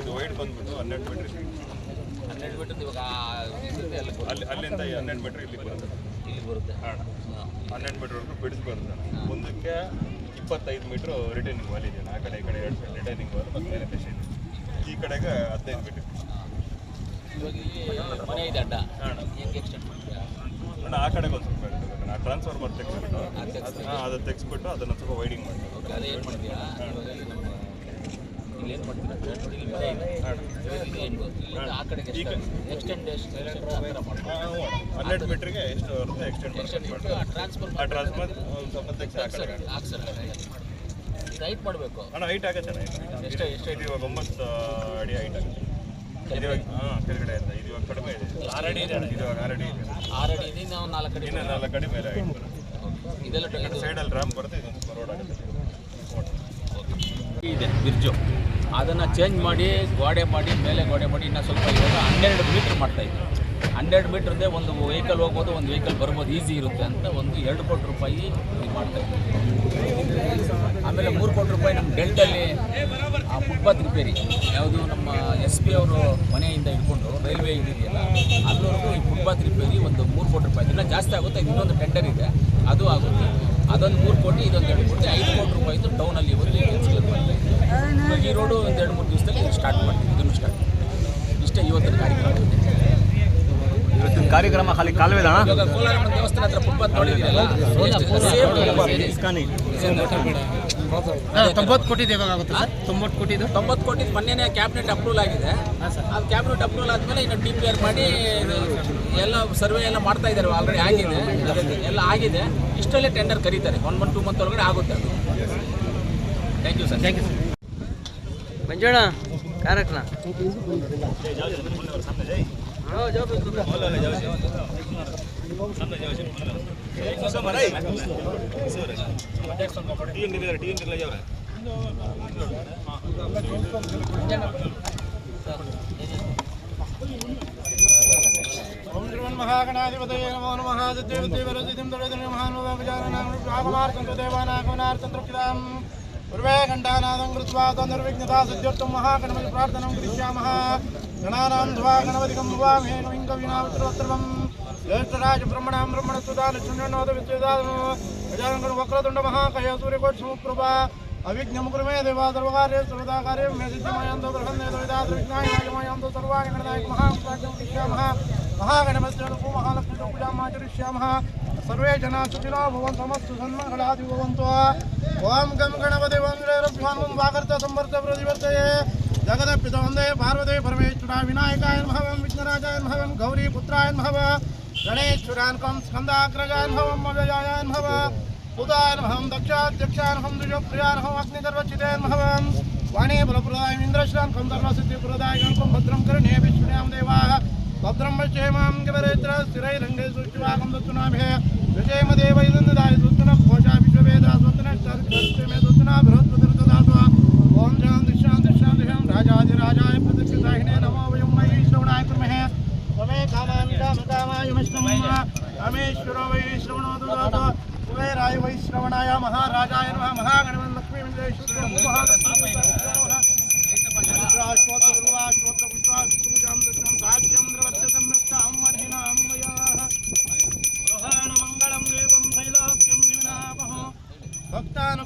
ಇದು ವೈಡ್ ಬಂದ್ಬಿಟ್ಟು ಹನ್ನೆರಡು ಮೀಟ್ರ್ ಹನ್ನೆರಡು ಮೀಟರ್ ಇವಾಗ ಆ ಅಲ್ಲಿ ಅಲ್ಲಿಂದ ಹನ್ನೆರಡು ಮೀಟ್ರ್ ಇಲ್ಲಿ ಬರುತ್ತೆ. ಇಲ್ಲಿ ಬರುತ್ತೆ. ಹನ್ನೆರಡು ಮೀಟ್ರ್ವರೆಗೂ ಬಿಡಿಸಿ ಬರುತ್ತೆ. ಒಂದಕ್ಕೆ ಇಪ್ಪತ್ತೈದು ಮೀಟ್ರ್ ರಿಟರ್ನಿಂಗ್ ವಾಲ್ ಇದೆ. ಆ ಕಡೆ ಈ ಕಡೆ ಎರಡು ಸೈಡ್ ರಿಟರ್ನಿಂಗ್ ವಾಲ್ ಮತ್ತು ಮೇಲೆ ಈ ಕಡೆಗೆ ಹದಿನೈದು ಮೀಟ್ರ್ ಇವಾಗ ಇಲ್ಲಿ ಮನೆ ಇದೆ ಅಡ್ಡ. ಅಣ್ಣ ಹೆಂಗೆ ಎಕ್ಸ್ಟೆಂಡ್ ಮಾಡ್ತೀರಾ? ಅಣ್ಣ ಆ ಕಡೆಗೆ ಒಂದು ಸ್ವಲ್ಪ ಹೇಳ್ಬೇಕು. ನಾ ಟ್ರಾನ್ಸ್ಫಾರ್ಮರ್ ತೆಗೆಸ್ಬಿಟ್ಟು ಅದು ತೆಗ್ಸ್ತೀರಾ? ಹಾಂ ಅದು ತೆಗೆಸ್ಬಿಟ್ಟು ಅದನ್ನು ಸ್ವಲ್ಪ ವೈಡಿಂಗ್ ಮಾಡ್ತೀವಿ ಓಕೆ ಅದೇ ಏನು ಮಾಡ್ತೀರಾ? ಇವಾಗ ಇಲ್ಲಿ ಏನು ಮಾಡ್ತೀರಾ? ಆ ಕಡೆಗೆ ಎಕ್ಸ್ಟೆಂಡ್ ಎಷ್ಟು ಹನ್ನೆರಡು ಮೀಟ್ರಿಗೆ ಬರುತ್ತೆ ಎಕ್ಸ್ಟೆಂಡ್ ಟ್ರಾನ್ಸ್ಫರ್ ಟ್ರಾನ್ಸ್ಫರ್ ಒಂದು ಹಾಕ್ಸರ್ ಮಾಡಬೇಕು. ಅಣ್ಣ ಹೈಟ್ ಆಗುತ್ತೆ ಎಷ್ಟು ಎಷ್ಟು ಇದು ಇವಾಗ ಒಂಬತ್ತು ಅಡಿ ಹೈಟ್ ಆಗುತ್ತೆ ಇವಾಗ ಹಾಂ ಕೆಳಗಡೆ ಇದೆ. ಇದು ಇವಾಗ ಕಡಿಮೆ ಇದೆ. ಆರು ಅಡಿ ಇದೆ ಇದು ಇವಾಗ ಆರು ಅಡಿ ಇದೆ. ಆರು ಅಡಿ ಇದೆ ನಾವು ನಾಲ್ಕು ಅಡಿ ಇನ್ನು ನಾಲ್ಕು ಅಡಿ ಮೇಲೆ ಹೈಟ್ ಬರುತ್ತೆ. ಇದೆಲ್ಲ ಸೈಡ್ ಸೈಡಲ್ಲಿ ರ್ಯಾಂಪ್ ಬರುತ್ತೆ ಇದೊಂದು ರೋಡ್ ಆಗುತ್ತೆ ಇದೆ ಬ್ರಿಡ್ಜು ಅದನ್ನು ಚೇಂಜ್ ಮಾಡಿ, ಗೋಡೆ ಮಾಡಿ, ಮೇಲೆ ಗೋಡೆ ಮಾಡಿ ಇನ್ನೂ ಸ್ವಲ್ಪ ಇವಾಗ ಹನ್ನೆರಡು ಮೀಟ್ರ್ ಮಾಡ್ತಾ ಇದ್ದೀವಿ ಹನ್ನೆರಡು ಮೀಟ್ರದ್ದೇ ಒಂದು ವೆಹಿಕಲ್ ಹೋಗ್ಬೋದು, ಒಂದು ವೆಹಿಕಲ್ ಬರ್ಬೋದು ಈಸಿ ಇರುತ್ತೆ ಅಂತ ಒಂದು ಎರಡು ಕೋಟಿ ರೂಪಾಯಿ ಇದು ಮಾಡ್ತಾ ಇದ್ವಿ. ಆಮೇಲೆ ಮೂರು ಕೋಟಿ ರೂಪಾಯಿ ನಮ್ಮ ಡೆಲ್ಟಲ್ಲಿ ಆ ಫುಟ್ಪಾತ್ ರಿಪೇರಿ ಯಾವುದು ನಮ್ಮ ಎಸ್ ಪಿ ಅವರು ಮನೆಯಿಂದ ಇಟ್ಕೊಂಡು ರೈಲ್ವೆ ಇದೆಯಲ್ಲ ಅಲ್ಲಿವರೆಗೂ ಈ ಫುಟ್ಪಾತ್ ರಿಪೇರಿ ಒಂದು ಮೂರು ಕೋಟಿ ರೂಪಾಯಿ ಇನ್ನೂ ಜಾಸ್ತಿ ಆಗುತ್ತೆ, ಇನ್ನೊಂದು ಟೆಂಡರ್ ಇದೆ. ಅದು ಆಗುತ್ತೆ. ಅದೊಂದು ಮೂರು ಕೋಟಿ ಇದೊಂದು ಎರಡು ಕೋಟಿ ಐದು ಕೋಟಿ ರೂಪಾಯಿದು ಟೌನಲ್ಲಿ ಒಂದು ಕೆಲಸಗಳು ಮಾಡ್ತಾ ಇದ್ದೀವಿ ಈ ರೋಡು ಒಂದು ಎರಡು ಮೂರು ದಿವಸದಲ್ಲಿ ಸ್ಟಾರ್ಟ್ ಮಾಡ್ತೀವಿ ಇದನ್ನು ಸ್ಟಾರ್ಟ್ ಇಷ್ಟೇ ಇವತ್ತಿನ ಕಾರ್ಯಕ್ರಮ. ಇವತ್ತಿನ ಕಾರ್ಯಕ್ರಮ ಖಾಲಿ ಕಾಲುವೆ ಕೋಲಾರ ದೇವಸ್ಥಾನ ಹತ್ರ ಫುಟ್ಪಾತ್ ನೋಡಿದ್ದೀರಲ್ಲ ತೊಂಬತ್ತು ಕೋಟಿದು ಯಾವಾಗ ಆಗುತ್ತೆ ಸರ್? ತೊಂಬತ್ತು ಕೋಟಿದು? ತೊಂಬತ್ತು ಕೋಟಿ ಮೊನ್ನೆನೇ ಕ್ಯಾಬಿನೆಟ್ ಅಪ್ರೂವಲ್ ಆಗಿದೆ. ಅದು ಕ್ಯಾಬಿನೆಟ್ ಅಪ್ರೂವಲ್ ಆದಮೇಲೆ ಇನ್ನು ಡಿ ಪಿ ಆರ್ ಮಾಡಿ ಎಲ್ಲ ಸರ್ವೆ ಎಲ್ಲ ಮಾಡ್ತಾ ಇದ್ದಾರೆ ಆಲ್ರೆಡಿ ಆಗಿದೆ. ಎಲ್ಲ ಆಗಿದೆ. ಇಷ್ಟರಲ್ಲೇ ಟೆಂಡರ್ ಕರೀತಾರೆ. ಒನ್ ಮಂತ್ ಟೂ ಮಂತ್ ಒಳಗಡೆ ಆಗುತ್ತೆ ಅದು. Thank you sir thank you sir Manjanna ಕಾರ್ಯಕ್ರಮ. ಓಂ महागणाधिपतये नमो नमः देवदेवरजितं दरेदं महानुभावजानानां देवानागमनार्थन्तृप्तिदाम् पूर्वे घण्टानादं कृत्वा तन्निर्विघ्नता सिद्ध्यर्थं महागणपति प्रार्थनां करिष्यामः गणानां ध्वा गणपतिकं भवामहे कविं कविना सर्वं జ్యేష్ఠరాజ బ్రహ్మణ బ్రహ్మణ సుధాను శుణ్యోద విశ్వదాను గజానంగుడు వక్రతుండ మహాకయ సూర్యకోటి సుప్రభ అవిజ్ఞముకురమే దేవా సర్వకార్య సర్వదాకార్యం మే సిద్ధిమయంతో గృహం నేత విధాతు విజ్ఞానమయంతో సర్వాణి గణనాయ మహాం ఇష్యామః మహాగణమస్యూ మహాలక్ష్మితో పూజామాచరిష్యామః సర్వే జనా సుఖినో భవంతు సమస్తు సన్మంగళాది భవంతు. ఓం గం గణపతి ఓం గణరభ్యానం వాకర్త సంవర్త ప్రతివర్తయే. జగదపిత వందే పార్వతే పరమేశ్వర వినాయకాయ మహవం విఘ్నరాజాయ మహవం గౌరీ పుత్రాయ మహవ गणेशुरान्कं स्कन्दाग्रजान् भवं मजयायान् भव उदानहं दक्षाध्यक्षानहं द्विजप्रियानहम् अग्निगर्वचितेन् भवम् वाणी बलप्रदायमिन्द्रश्रान्तं सर्वसिद्धिप्रदायगणकं भद्रं करणे विष्णुयां देवाः भद्रं वश्येमां गिवरेत्र स्थिरैरङ्गे सुष्टिवाकं दत्तुनाभे विजयमदेवैदन्ददाय सुत्तनः घोषा विश्ववेदा स्वतनश्चर्कर्षमे सुत्तनाभिरत्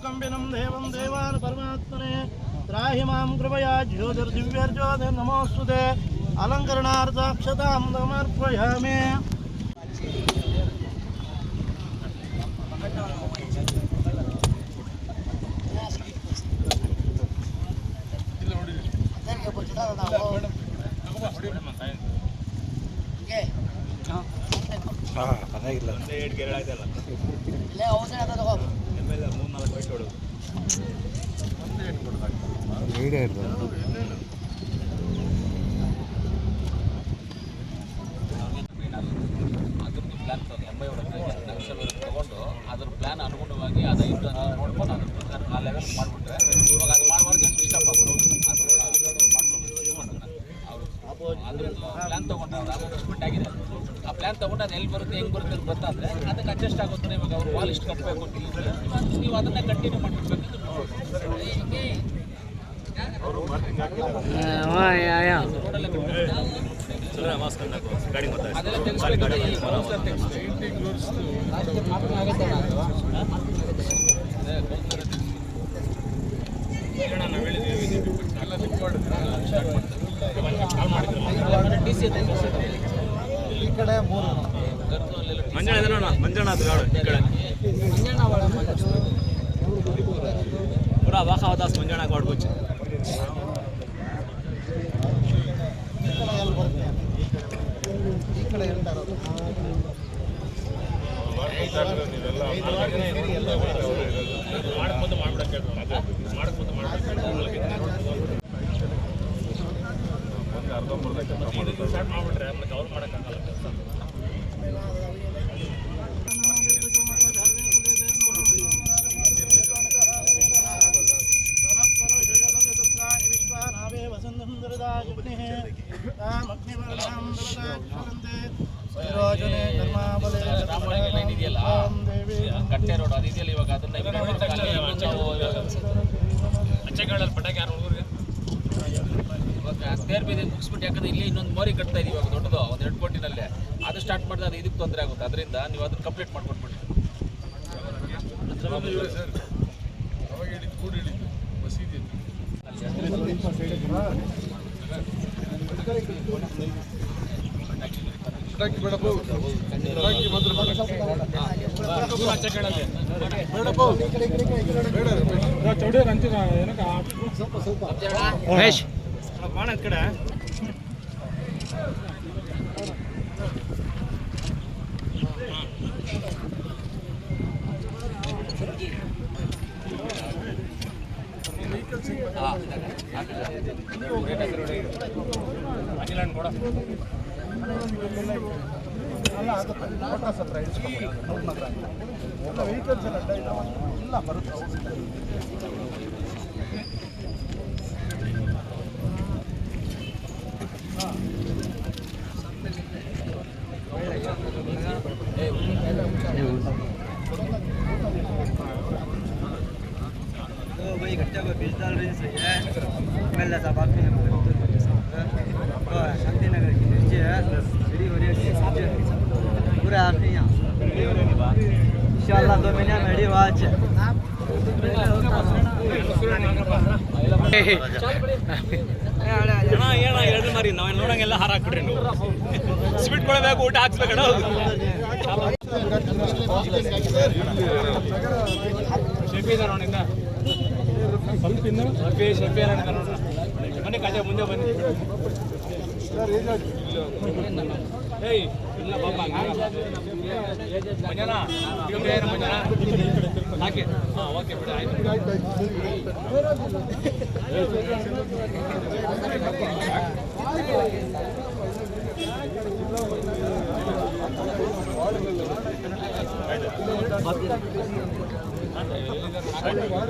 ಭಕ್ತಾನುಕಂಬಿನಂ ದೇವಂ ದೇವಾನ್ ಪರಮಾತ್ಮನೆ ತ್ರಾಹಿ ಮಾಂ ಕೃಪಯಾ ಜ್ಯೋತಿರ್ದಿವ್ಯರ್ಜ್ಯೋತಿ ನಮೋಸ್ತುತೆ ಅಲಂಕರಣಾರ್ಥಾಕ್ಷತಾಂ ಸಮರ್ಪಯಾಮಿ ಒಂದೇ ಏಟ್ ಗೆರೆ ಆಯ್ತಲ್ಲ ಎಮ್ಮೆಲ್ಲ ಮೂರು ನಾಲ್ಕು ಹೊಡೋದು. ಅದ್ರದ್ದು ಪ್ಲಾನ್ ತಗೊಂಡು ಎಂಬೈ ನಕ್ಷಲ್ ತಗೊಂಡು ಅದ್ರ ಪ್ಲಾನ್ ಅನುಗುಣವಾಗಿ ಅದು ಇಟ್ಟು ನೋಡ್ಕೊಂಡು ಅದ್ರ ಪ್ರಕಾರ ಆ ಲೆವೆಲ್ ಮಾಡಿಬಿಟ್ರೆ ಇವಾಗ ಅದು ಮಾಡುವಾಗ ಅದ್ರದ್ದು ಪ್ಲಾನ್ ತಗೊಂಡು ಅದು ಅಡ್ಜಸ್ಟ್ಮೆಂಟ್ ಆಗಿದೆ. ಆ ಪ್ಲಾನ್ ತಗೊಂಡು ಅದು ಎಲ್ಲಿ ಬರುತ್ತೆ, ಹೆಂಗೆ ಬರುತ್ತೆ ಅಂತ ಗೊತ್ತಾದ್ರೆ ಅದಕ್ಕೆ ಅಡ್ಜಸ್ಟ್ ಆಗುತ್ತೆ ಇವಾಗ ಅವ್ರು ವಾಲ್ ಇಷ್ಟು ಕಪ್ಪೆ ಕೊಟ್ಟಿದ್ದೀವಿ ನೀವು ಅದನ್ನ ಕಂಟಿನ್ಯೂ ಮಾಡಿರ್ಬೇಕು ಅದೆಲ್ಲ ತೆಗಿಸ್ಬೇಕಾದ್ರೆ ಕೌನ್ಸಿಲರ್ ತೆಗಿಸ್ಬೇಕು. ಈ ಕಡೆ ಮೂರು. ಮಂಜಣ್ಣ ಇದೆ ನೋಡೋಣ ಮಂಜಣ್ಣ ಅದು ನೋಡು ಈ ಕಡೆ. ಪೂರಾ ಮಂಜಣ್ಣ ಬರುತ್ತೆ ಈ ಕಡೆ ಹೇಳ್ತಾ ರೋಡ್ ಅದು ಇದೆಯಲ್ಲ ಇವಾಗ ಅದನ್ನ ಅಚ್ಚೆಗಳಲ್ಲಿ ಪಟಾಕಿ ಯಾರು ಹುಡುಗರಿಗೆ? ಇವಾಗ ಸ್ಕ್ವೇರ್ ಬೀದಿ ಮುಗಿಸ್ಬಿಟ್ಟು ಯಾಕಂದ್ರೆ ಇಲ್ಲಿ ಇನ್ನೊಂದು ಮೋರಿ ಕಟ್ತಾ ಇದೀವಿ ಇವಾಗ ದೊಡ್ಡದು ಒಂದು ಎರಡು ಕೋಟಿನಲ್ಲೇ. ಅದು ಸ್ಟಾರ್ಟ್ ಮಾಡಿದ್ರೆ ಅದು ಇದಕ್ಕೆ ತೊಂದರೆ ಆಗುತ್ತೆ. ಅದರಿಂದ ನೀವು ಅದನ್ನ ಕಂಪ್ಲೀಟ್ ಮಾಡ್ಕೊಟ್ಬಿಡಿ. ಮಹೇಶ್ ಅಲ್ಲ ಆಗುತ್ತೆ ಮೋಟಾರ್ಸ್ ಹತ್ರ ಇಳಿಸ್ಕೊಂಡು ಅವ್ರನ್ನ ಹತ್ರ ಎಲ್ಲ ವೆಹಿಕಲ್ಸ್ ಎಲ್ಲ ಅಡ್ಡ ಇದಾವೆ ಎಲ್ಲ ಬರುತ್ತೆ तो भाई घंटे को बीस डाल रही सही है मिल जाता बात में इंशाल्लाह दो महीने में रेडी वाच ಅಣ್ಣ ಏನ ಎರಡು ಮಾರಿ ನಾವು ನೋಡಂಗೆಲ್ಲ ಹಾರ ಹಾಕ್ಬಿಡ್ರಿ ನೀವು ಸ್ವೀಟ್ ಕೊಡಬೇಕು ಊಟ ಹಾಕ್ಸ್ಬೇಕಣ್ಣ ಬನ್ನಿ ಕಾಜ ಮುಂದೆ ಬನ್ನಿ ಏಯ್ ಇಲ್ಲ ಪಾಪ ಮಂಜನ ಮಂಜನ ಹಾಕಿ ಹಾಂ ಓಕೆ ಬಿಡಿ ಆಯ್ತು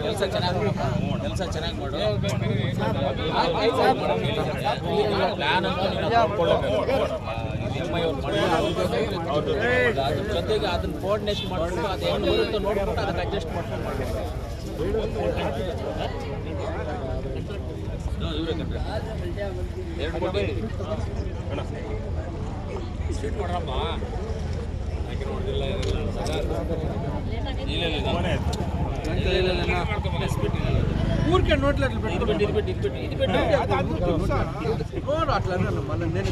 ಕೆಲಸ ಚೆನ್ನಾಗಿ ಕೆಲಸ ಚೆನ್ನಾಗಿ ಮಾಡು ಪ್ಲಾನ್ ಅಂತ ನೀನು ನೋಡ್ಕೊಳ್ಳೇಬೇಕು. ಎಮ್ ಐ ಅವ್ರು ಮಾಡಿದ್ರು. ಅದ್ರ ಜೊತೆಗೆ ಅದನ್ನ ಕೋರ್ಡಿನೇಷನ್ ಮಾಡ್ಕೊಂಡು ಅದು ಹೆಂಗೆ ಬರುತ್ತೋ ನೋಡ್ಬಿಟ್ಟು ಅದಕ್ಕೆ ಅಡ್ಜಸ್ಟ್ ಮಾಡ್ಕೊಂಡು ಮಾಡ್ಬೇಕು ಹ್ಮ್, ಇವ್ರೇ ಕಟ್ರಿ. ಎರಡು ಕೋಟಿ ಸ್ವೀಟ್ ಮಾಡ್ರಪ್ಪ ಯಾಕೆ ನೋಡಿದಿಲ್ಲ ಏನಿಲ್ಲ ಇಲ್ಲ ಇಲ್ಲ ಇಲ್ಲ ಇಲ್ಲ ಇಲ್ಲ ಇಲ್ಲ ಸ್ವೀಟ್ ಇಲ್ಲ ఊరికే నోట్లో ಇದು ಬಿಟ್ಟು ಇದು ಬಿಟ್ಟು ಇದು ಬಿಟ್ಟು ಇದು ಬಿಟ್ಟು నోరు అట్లా మళ్ళీ నేను